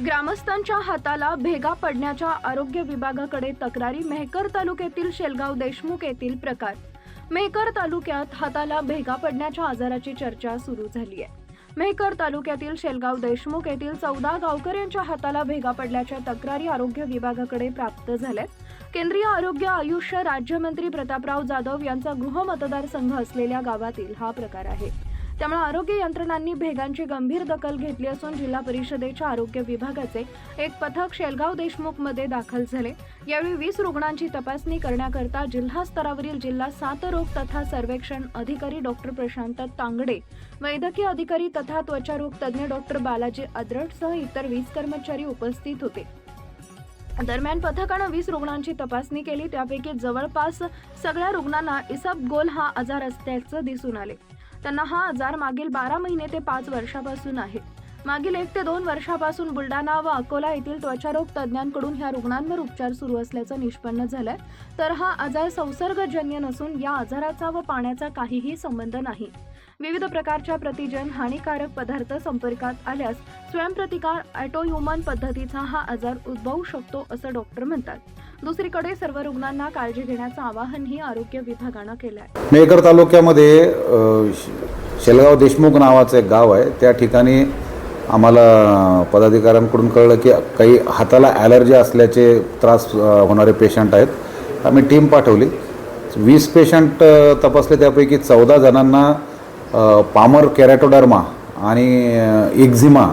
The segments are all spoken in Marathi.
ग्रामस्थांच्या हाताला भेगा पडण्याच्या आरोग्य विभागाकडे तक्रारी मेहकर तालुक्यातील शेलगाव देशमुख येथील प्रकार. मेहकर तालुक्यात हाताला भेगा पडण्याच्या आजाराची चर्चा सुरू झाली आहे. मेहकर तालुक्यातील शेलगाव देशमुख येथील चौदा गावकऱ्यांच्या हाताला भेगा पडल्याच्या तक्रारी आरोग्य विभागाकडे प्राप्त झाल्यात. केंद्रीय आरोग्य आयुष्य राज्यमंत्री प्रतापराव जाधव यांचा गृह मतदारसंघ असलेल्या गावातील हा प्रकार आहे. त्यामुळे आरोग्य यंत्रणांनी भेगांची गंभीर दखल घेतली असून जिल्हा परिषदेच्या आरोग्य विभागाचे एक पथक शेलगाव देशमुखमध्ये दाखल झाले. यावेळी वीस रुग्णांची तपासणी करण्याकरता जिल्हा स्तरावरील जिल्हा साथरोग तथा सर्वेक्षण अधिकारी डॉक्टर प्रशांत तांगडे वैद्यकीय अधिकारी तथा त्वचारोग तज्ज्ञ डॉक्टर बालाजी अद्रटसह इतर वीस कर्मचारी उपस्थित होते. दरम्यान पथकानं वीस रुग्णांची तपासणी केली त्यापैकी जवळपास सगळ्या रुग्णांना इसबगोल हा आजार असल्याचं दिसून आले. त्यांना हा आजार मागील बारा महिने ते पाच वर्षापासून आहे. मागील एक ते दोन वर्षापासून बुलडाणा व अकोला येथील त्वचारोग तज्ज्ञांकडून ह्या रुग्णांवर उपचार सुरू असल्याचं निष्पन्न झालंय. तर हा आजार संसर्गजन्य नसून या आजाराचा व पाण्याचा काहीही संबंध नाही. विविध प्रकारच्या प्रतिजन हानिकारक पदार्थ संपर्कात आल्यास स्वयंप्रतिकार ॲटोह्युमन पद्धतीचा हा आजार उद्भवू शकतो असं डॉक्टर म्हणतात. दुसरीकडे सर्व रुग्णांना काळजी घेण्याचं आवाहनही आरोग्य विभागानं केलं आहे मेहकर तालुक्यामध्ये श- शेलगाव देशमुख नावाचं एक गाव आहे. त्या ठिकाणी आम्हाला पदाधिकाऱ्यांकडून कळलं की काही हाताला ॲलर्जी असल्याचे त्रास होणारे पेशंट आहेत. आम्ही टीम पाठवली. वीस पेशंट तपासले. त्यापैकी चौदा जणांना पामर कॅरॅटोडर्मा आणि एक्झिमा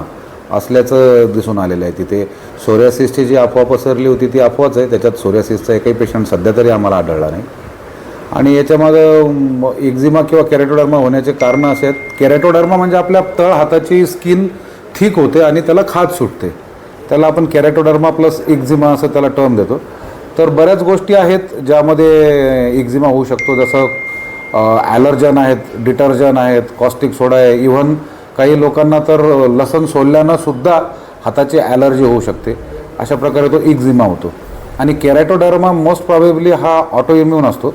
असल्याचं दिसून आलेलं आहे. तिथे सोरियासिसची जी अफवा पसरली होती ती अफवाच आहे. त्याच्यात सोरियासिसचा एकही पेशंट सध्या तरी आम्हाला आढळला नाही. आणि याच्यामागं एक्झिमा किंवा कॅरेटोडर्मा होण्याचे कारणं असे आहेत. कॅरेटोडर्मा म्हणजे आपल्या तळ हाताची स्किन थिक होते आणि त्याला खाज सुटते. त्याला आपण कॅरेटोडर्मा प्लस एक्झिमा असं त्याला टर्म देतो. तर बऱ्याच गोष्टी आहेत ज्यामध्ये एक्झिमा होऊ शकतो. जसं ॲलर्जन आहेत डिटर्जन आहेत कॉस्टिक सोडा आहे इव्हन काही लोकांना तर लसण सोडल्यानंसुद्धा हाताची ॲलर्जी होऊ शकते. अशा प्रकारे तो एक्झिमा होतो. आणि कॅरॅटोडर्मा मोस्ट प्रॉबेबली हा ऑटो इम्युन असतो.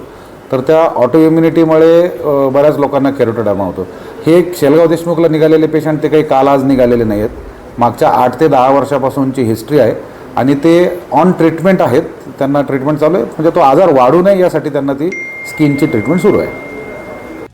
तर त्या ऑटो इम्युनिटीमुळे बऱ्याच लोकांना कॅरॅटोडर्मा होतो. हे एक शेलगाव देशमुखला निघालेले पेशंट ते काही काल आज निघालेले नाही आहेत मागच्या आठ ते दहा वर्षापासूनची हिस्ट्री आहे. आणि ते ऑन ट्रीटमेंट आहेत. त्यांना ट्रीटमेंट चालू आहे. म्हणजे तो आजार वाढू नये यासाठी त्यांना ती स्किनची ट्रीटमेंट सुरू आहे.